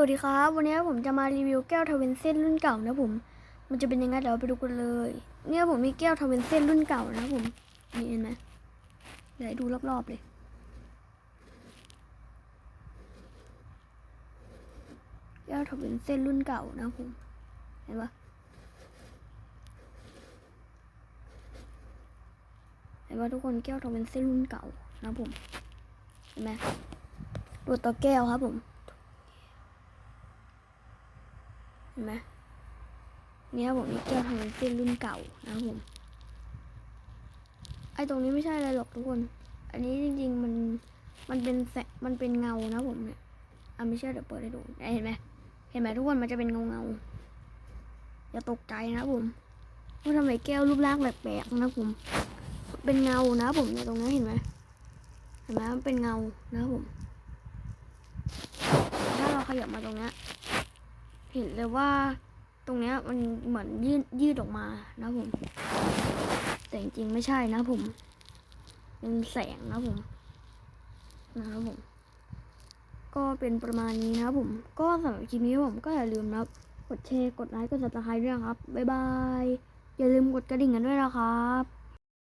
วัสดีครับ วันนี้ผมจะมารีวิวแก้วทเวนเซ่นรุ่นเก่านะผม มันจะเป็นยังไงเดี๋ยวไปดูกันเลย เนี่ยผมมีแก้วทเวนเซ่นรุ่นเก่านะผมนี่เห็นไหมเดี๋ยวให้ดูรอบๆเลยแก้วทเวนเซ่นรุ่นเก่านะผม เห็นปะเห็นปะทุกคนแก้วทเวนเซ่นรุ่นเก่านะผมเห็นไหมดูตัวแก้วครับผม เห็นไหมเนี่ยผมมีแก้วทำเป็นเส้นรุ่นเก่านะครับผม ไอตรงนี้ไม่ใช่อะไรหรอกทุกคน อันนี้จริงๆมันมันเป็นแสงมันเป็นเงานะผมเนี่ยอะไม่เชื่อเดี๋ยวเปิดให้ดูเห็นไหมเห็นไหมทุกคนมันจะเป็นเงาเงาอย่าตกใจนะผมว่าทำไมแก้วรูปร่างแปลกๆนะผม เป็นเงานะผมเนี่ยตรงนี้เห็นไหมเห็นไหมมันเป็นเงานะผม ถ้าเราขยับมาตรงนี้ เห็นเลยว่าตรงเนี้ยมันเหมือนยืดยืดออกมานะผม แต่จริงๆไม่ใช่นะผมเป็นแสงนะผมนะครับผม ก็เป็นประมาณนี้นะครับผม ก็สำหรับคลิปนี้ผมก็อย่าลืมนะครับ กดแชร์กดไลค์กดซับสไครต์ด้วยนะครับบ๊ายบายอย่าลืมกดกระดิ่งกันด้วยนะครับ